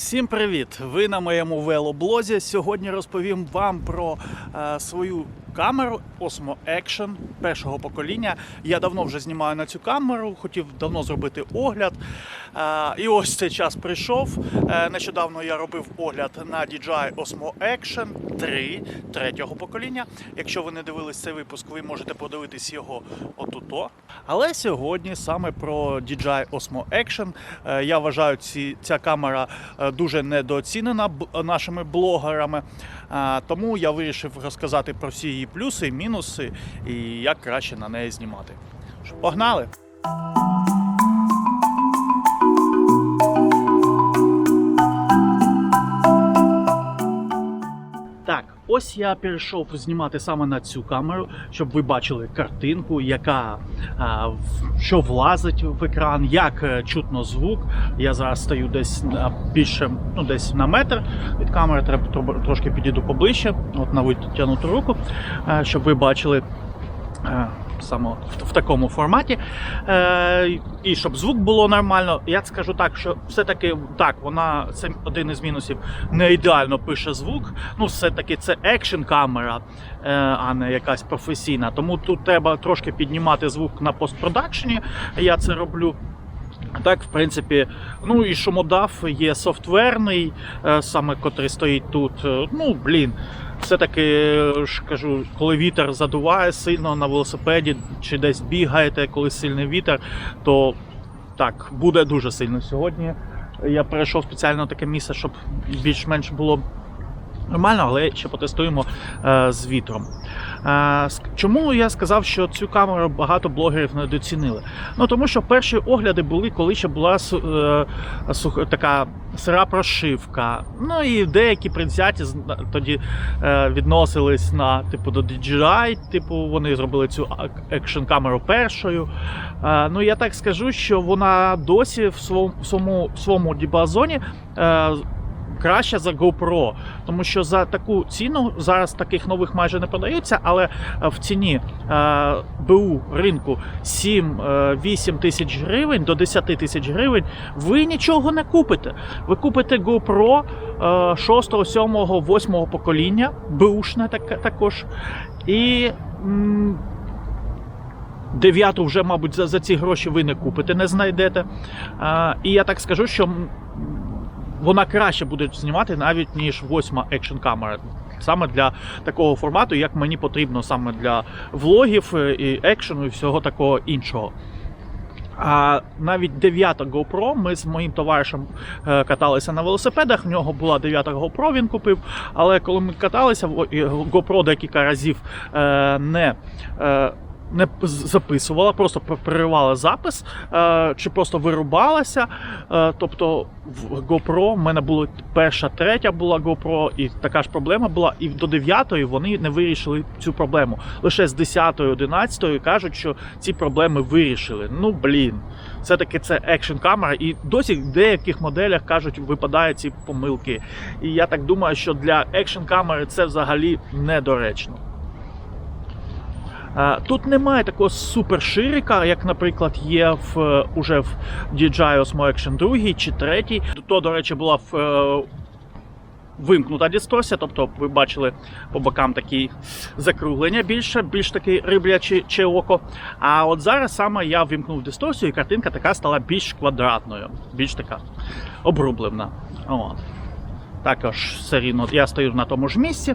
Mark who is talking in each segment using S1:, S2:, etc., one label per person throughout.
S1: Всім привіт! Ви на моєму велоблозі. Сьогодні розповім вам про е, свою камеру Osmo Action першого покоління. Я давно вже знімаю на цю камеру, хотів давно зробити огляд. Е, і ось цей час прийшов. Е, нещодавно я робив огляд на DJI Osmo Action 3 третього покоління. Якщо ви не дивились цей випуск, ви можете подивитись його отуто. Але сьогодні саме про DJI Osmo Action. Е, Я вважаю, ця камера дуже недооцінена нашими блогерами. Тому я вирішив розказати про всі її плюси мінуси і як краще на неї знімати. Погнали! Ось я перейшов знімати саме на цю камеру, щоб ви бачили картинку, яка що влазить в екран, як е, чутно звук. Я зараз стою десь більше, ну десь на метр від камери. Треба трошки підійду поближче, от на витягнуту руку, е, щоб ви бачили. Саме в, в такому форматі. Е, і щоб звук було нормально, я скажу так, що все-таки так, вона це один із мінусів, не ідеально пише звук. Ну, все-таки це екшн камера, е, а не якась професійна. Тому тут треба трошки піднімати звук на постпродакшені. Я це роблю. Так, в принципі, ну і шумодав є софтверний, е, саме котрий стоїть тут. Е, Ну, блін, все-таки е, ж кажу, коли вітер задуває сильно на велосипеді чи десь бігаєте, коли сильний вітер, то так, буде дуже сильно сьогодні. Я перейшов спеціально таке місце, щоб більш-менш було нормально, але ще потестуємо е, з вітром. Е, чому я сказав, що цю камеру багато блогерів недоцінили? Ну тому що перші огляди були, коли ще була е, сух- така сира прошивка. Ну і деякі предвзяті зна- тоді е, відносились на типу до DJI, типу вони зробили цю екшн камеру першою. Е, ну я так скажу, що вона досі в своєму, в своєму, діапазоні е, краще за GoPro, тому що за таку ціну зараз таких нових майже не продаються, але е, в ціні е, БУ ринку 7-8 тисяч гривень до 10 тисяч гривень ви нічого не купите. Ви купите GoPro е, 6, 7, 8 покоління, бушне так, також. І. м, Дев'яту вже, мабуть, за, за ці гроші ви не купите, не знайдете. А, і я так скажу, що вона краще буде знімати навіть ніж восьма екшн камера. Саме для такого формату, як мені потрібно, саме для влогів е, і екшену і всього такого іншого. А навіть 9 GoPro, ми з моїм товаришем е, каталися на велосипедах. В нього була 9 GoPro, він купив. Але коли ми каталися, во- GoPro декілька разів е, не. Не записувала, просто пер- переривала запис, е, чи просто вирубалася. Е, тобто в GoPro в мене було перша, третя була GoPro, і така ж проблема була. І до 9 вони не вирішили цю проблему. Лише з 10 11 кажуть, що ці проблеми вирішили. Ну блін, все-таки це екшн камера, і досі в деяких моделях кажуть, випадають ці помилки. І я так думаю, що для екшн камери це взагалі недоречно. Е, Тут немає такого суперширика, як, наприклад, є в е, уже в DJI Osmo Action 2 чи 3. То, до речі, була в, е, вимкнута дисторсія, тобто ви бачили по бокам такі закруглення більше, більш таке рибляче чи око. А от зараз саме я вимкнув дисторсію, і картинка така стала більш квадратною, більш така обрублена. От. Також все рівно я стою на тому ж місці.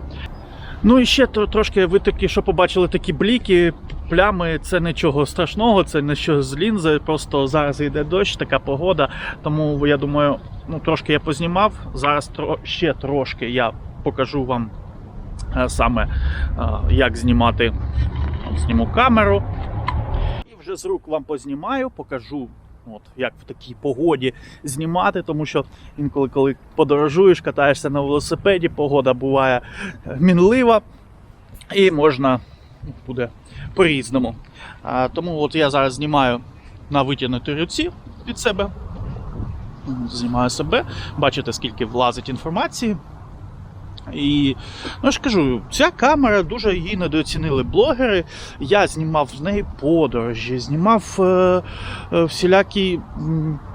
S1: Ну і ще тро- трошки ви такі, що побачили такі бліки, плями, це нічого страшного, це не що з лінзи, просто зараз йде дощ, така погода. Тому я думаю, ну трошки я познімав. Зараз ще трошки я покажу вам е, саме е, як знімати. Зніму камеру. І вже з рук вам познімаю, покажу. От як в такій погоді знімати, тому що інколи, коли подорожуєш, катаєшся на велосипеді, погода буває мінлива і можна буде по-різному. Тому от я зараз знімаю на витягнутій руці від себе. Знімаю себе, бачите, скільки влазить інформації. І ну ж кажу, ця камера дуже її недооцінили блогери. Я знімав з неї подорожі, знімав е, е, всілякі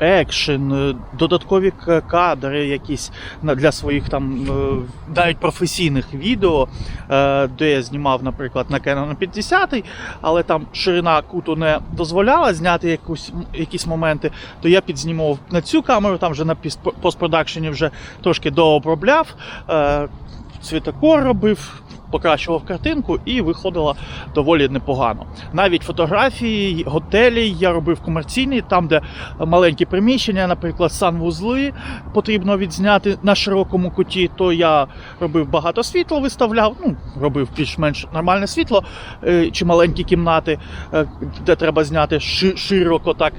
S1: екшен, е, додаткові кадри якісь для своїх там е, навіть професійних відео, е, де я знімав, наприклад, на Canon 50, але там ширина куту не дозволяла зняти якусь, якісь моменти, то я підзнімав на цю камеру, там вже на постпродакшені вже трошки дообробляв. Е, Цвітокор робив, покращував картинку і виходило доволі непогано. Навіть фотографії готелі я робив комерційні, там, де маленькі приміщення, наприклад, санвузли потрібно відзняти на широкому куті, то я робив багато світла, виставляв, ну, робив більш-менш нормальне світло е, чи маленькі кімнати, е, де треба зняти широко так.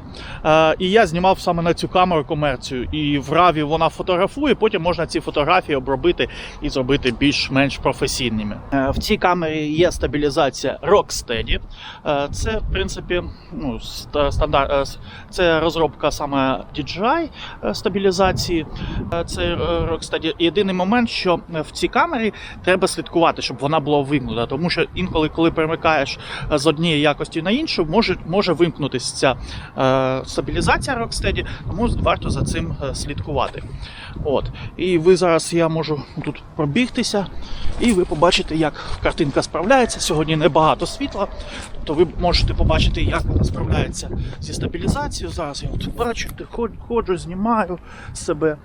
S1: Е, І я знімав саме на цю камеру комерцію. І в раві вона фотографує, потім можна ці фотографії обробити і зробити більш-менш професійними. Е, В цій камері є стабілізація Rocksteady. Е, Це, в принципі, ну, стандарт, е, це розробка саме DJI стабілізації. Це Rocksteady. Єдиний момент, що в цій камері треба слідкувати, щоб вона була вимкнута. Тому що інколи, коли перемикаєш з однієї якості на іншу, може, може вимкнутися ця стабілізація Rocksteady, тому варто за цим слідкувати. От. І ви зараз я можу тут пробігтися, і ви побачите, як картинка справляється. Сьогодні небагато світла, то ви можете побачити, як вона справляється зі стабілізацією. Зараз я от ход- ходжу, знімаю себе.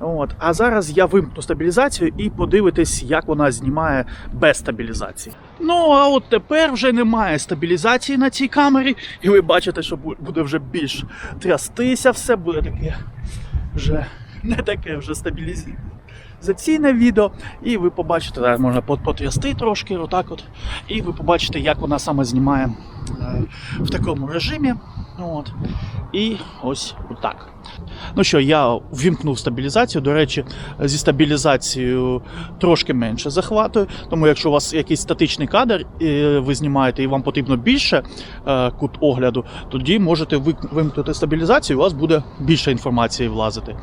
S1: От. А зараз я вимкну стабілізацію і подивитись, як вона знімає без стабілізації. Ну, а от тепер вже немає стабілізації на цій камері, і ви бачите, що буде вже більш трястися все, буде таке вже не таке вже стабілізаційне відео. І ви побачите, зараз можна потрясти трошки, отак от. І ви побачите, як вона саме знімає е, в такому режимі. От. І ось отак. Ну що, я ввімкнув стабілізацію. До речі, зі стабілізацією трошки менше захватує. Тому якщо у вас якийсь статичний кадр е, ви знімаєте і вам потрібно більше е, кут огляду, тоді можете вимкнути стабілізацію, і у вас буде більше інформації влазити.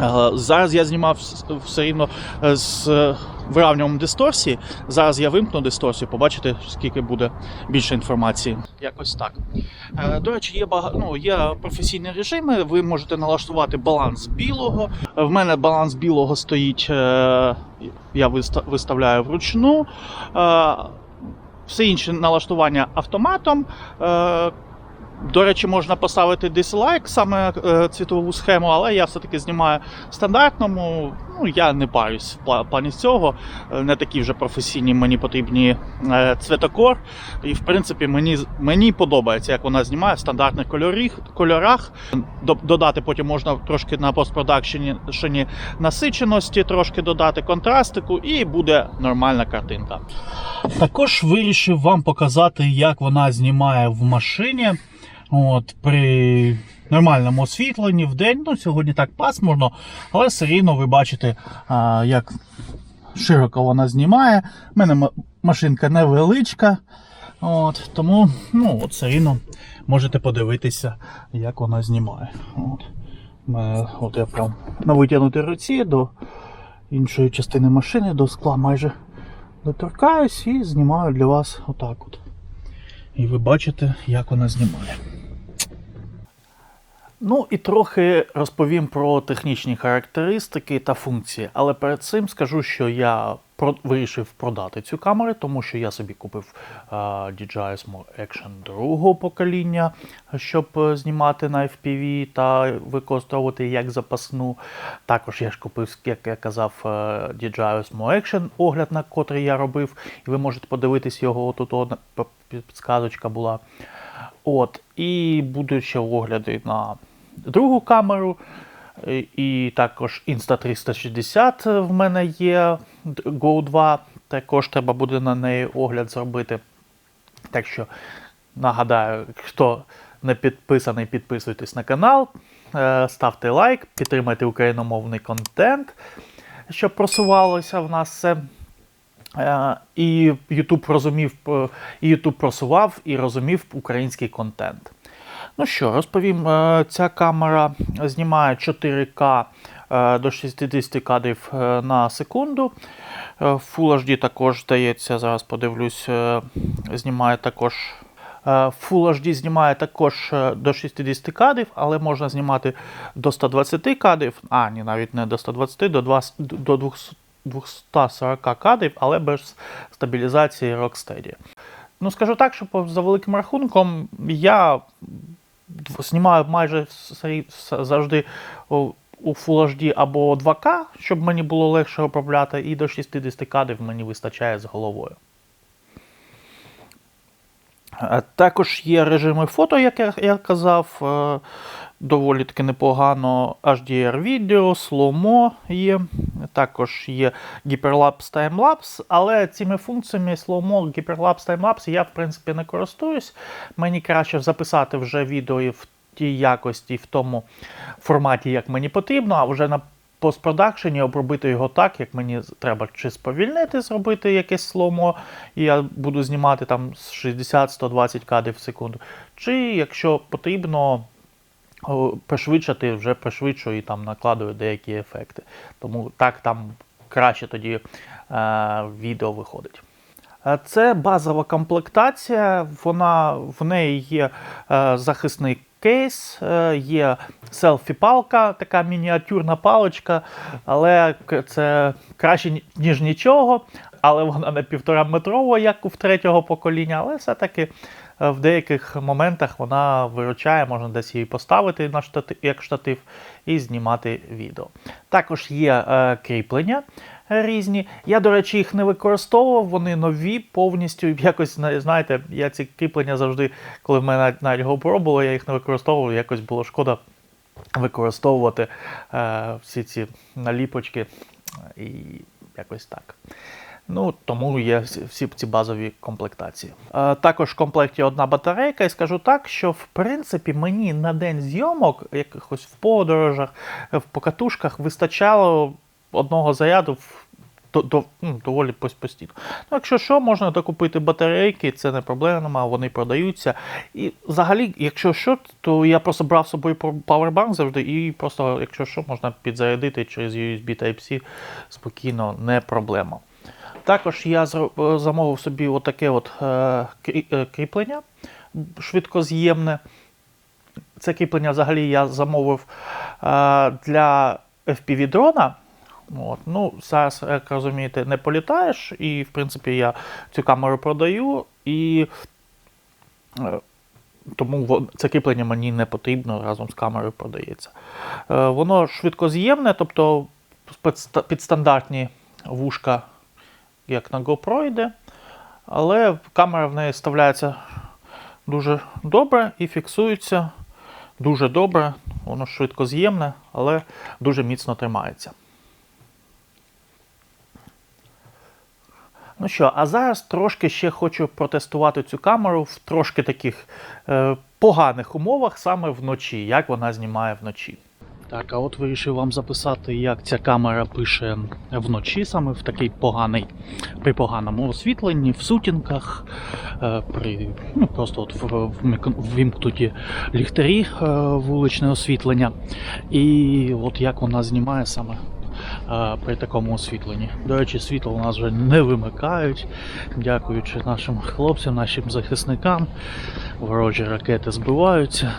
S1: Е, Зараз я знімав все рівно е, з е, виравнюванням дисторсії. Зараз я вимкну дисторсію, побачите, скільки буде більше інформації. Якось так. До речі, є бага... ну, є професійні режими. Ви можете налаштувати баланс білого. В мене баланс білого стоїть. Я виста- виставляю вручну. Все інше налаштування автоматом. До речі, можна поставити дизлайк, саме е, цвітову схему, але я все-таки знімаю в стандартному. Ну, я не парюсь в плані цього. Е, Не такі вже професійні мені потрібні е, цветокор. І в принципі мені, мені подобається, як вона знімає в стандартних кольорах. Додати потім можна трошки на постпродакшені насиченості, трошки додати контрастику, і буде нормальна картинка. Також вирішив вам показати, як вона знімає в машині. От, при нормальному освітленні в день. Ну, сьогодні так пасмурно, але все рівно ви бачите, а, як широко вона знімає. У мене машинка невеличка. От, тому ну, от все рівно можете подивитися, як вона знімає. От. У мене- От я прям на витягнутій руці до іншої частини машини, до скла майже доторкаюсь і знімаю для вас отак от. І ви бачите, як вона знімає. Ну і трохи розповім про технічні характеристики та функції. Але перед цим скажу, що я вирішив продати цю камеру, тому що я собі купив DJI Osmo Action другого покоління, щоб е, знімати на FPV та використовувати як запасну. Також я ж купив, як я казав, е, DJI Osmo Action, огляд на котрий я робив, і ви можете подивитись його тут о, п- підсказочка була. От, і будуть ще огляди на другу камеру. І також Insta360 в мене є Go 2. Також треба буде на неї огляд зробити. Так що нагадаю, хто не підписаний, підписуйтесь на канал, е, ставте лайк, підтримайте україномовний контент, щоб просувалося в нас це. Е, І YouTube розумів, е, і YouTube просував і розумів український контент. Ну що, розповім, е, ця камера знімає 4К е, до 60 кадрів е, на секунду. Full HD також здається, зараз подивлюсь, знімає також. Full HD знімає також до 60 кадрів, але можна знімати до 120 кадрів. А, ні, навіть не до 120, до 20, до 200 240 кадрів, але без стабілізації Rocksteady. Ну, скажу так, що за великим рахунком я знімаю майже завжди у Full HD або 2К, щоб мені було легше обробляти, і до 60 кадрів мені вистачає з головою. Е, Також є режими фото, як я, я казав, е, доволі таки непогано. HDR відео, сломо є. Також є гіперлапс таймлапс, але цими функціями сломо, гіперлапс таймлапс я в принципі не користуюсь. Мені краще записати вже відео в тій якості, в тому форматі, як мені потрібно, а вже на постпродакшені обробити його так, як мені треба чи сповільнити, зробити якесь сломо, і я буду знімати там з 60-120 кадрів в секунду. Чи якщо потрібно пришвидшити, вже пришвидшую і там накладую деякі ефекти. Тому так там краще тоді е, відео виходить. Е, Це базова комплектація, вона, в неї є е, захисний кейс, е, є селфі-палка, така мініатюрна паличка, але це краще ніж нічого. Але вона не півтора метрова, як у третього покоління, але все-таки в деяких моментах вона виручає, можна десь її поставити на штатив, як штатив і знімати відео. Також є е, кріплення різні. Я, до речі, їх не використовував, вони нові, повністю якось знаєте, я ці кріплення завжди, коли в мене навіть GoPro було, я їх не використовував, якось було шкода використовувати е, всі ці наліпочки е, і якось так. Ну, тому є всі, ці базові комплектації. Е, також в комплекті одна батарейка, і скажу так, що в принципі мені на день зйомок, якихось в подорожах, в покатушках вистачало одного заряду до, до, ну, доволі постійно. Ну, якщо що, можна докупити батарейки, це не проблема, вони продаються. І взагалі, якщо що, то я просто брав з собою павербанк завжди, і просто, якщо що, можна підзарядити через USB Type-C спокійно, не проблема. Також я е, замовив собі отаке от, е, е, кріплення швидкоз'ємне. Це кріплення взагалі я замовив для FPV-дрона. От. Ну, зараз, як розумієте, не політаєш, і, в принципі, я цю камеру продаю, і тому це кріплення мені не потрібно, разом з камерою продається. Воно швидкоз'ємне, тобто під ста- під стандартні вушка, як на GoPro йде, але камера в неї вставляється дуже добре і фіксується дуже добре. Воно швидкоз'ємне, але дуже міцно тримається. Ну що, а зараз трошки ще хочу протестувати цю камеру в трошки таких е, поганих умовах, саме вночі, як вона знімає вночі. Так, а от вирішив вам записати, як ця камера пише вночі, саме в такий поганий, при поганому освітленні, в сутінках, е, при ну, просто от в- ввімкнуті ліхтарі, е, вуличне освітлення. І от як вона знімає саме е, при такому освітленні. До речі, світло у нас вже не вимикають, дякуючи нашим хлопцям, нашим захисникам. Ворожі ракети збиваються.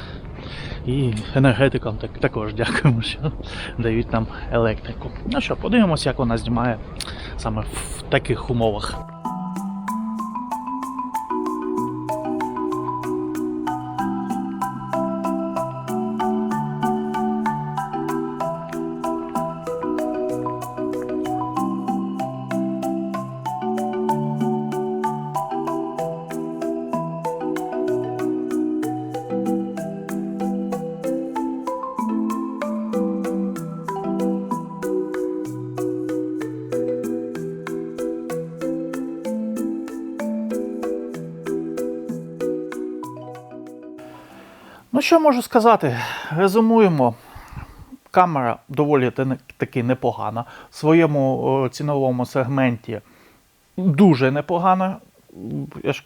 S1: І енергетикам так, також дякуємо, що дають нам електрику. Ну що, подивимося, як вона знімає саме в таких умовах. Що можу сказати? Резумуємо. Камера доволі таки непогана. В своєму ціновому сегменті дуже непогана.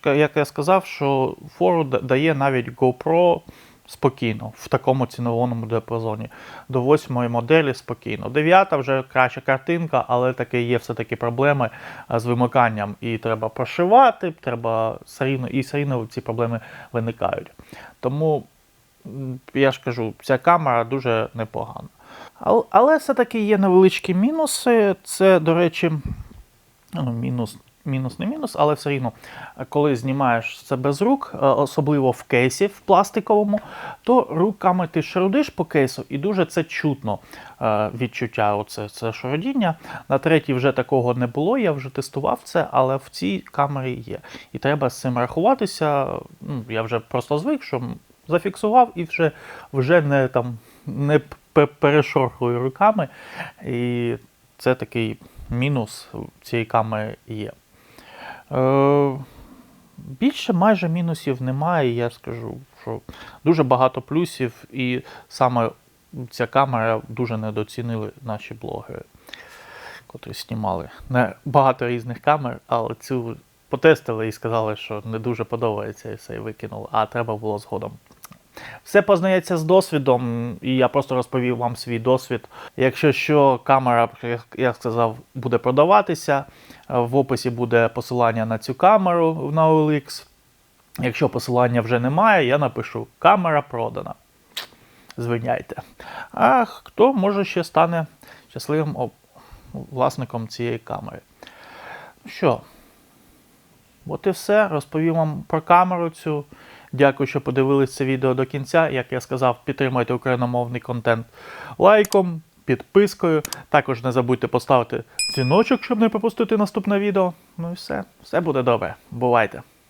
S1: Як я сказав, що фору дає навіть GoPro спокійно в такому ціновому діапазоні. До восьмої моделі спокійно. Дев'ята вже краща картинка, але таки є все-таки проблеми з вимиканням. І треба прошивати, треба і все рівно ці проблеми виникають. Тому я ж кажу, ця камера дуже непогана. Але, все-таки є невеличкі мінуси. Це, до речі, ну, мінус, мінус не мінус, але все рівно, коли знімаєш це без рук, е, особливо в кейсі в пластиковому, то руками ти шарудиш по кейсу і дуже це чутно е, відчуття. Оце це шародіння. На третій вже такого не було, я вже тестував це, але в цій камері є. І треба з цим рахуватися. Ну, я вже просто звик, що зафіксував і вже, вже не там не перешорхую руками. І це такий мінус цієї камери є. Е, більше майже мінусів немає. Я скажу, що дуже багато плюсів, і саме ця камера дуже недоцінили наші блогери, котрі знімали. Не багато різних камер, але цю потестили і сказали, що не дуже подобається і все і викинули, а треба було згодом. Все познається з досвідом, і я просто розповів вам свій досвід. Якщо що, камера, як сказав, буде продаватися. В описі буде посилання на цю камеру на OLX. Якщо посилання вже немає, я напишу камера продана. Звиняйте. А хто може ще стане щасливим власником цієї камери? Ну Що? От і все. Розповім вам про камеру цю. Дякую, що подивились це відео до кінця. Як я сказав, підтримайте україномовний контент лайком, підпискою. Також не забудьте поставити дзвіночок, щоб не пропустити наступне відео. Ну і все. Все буде добре. Бувайте!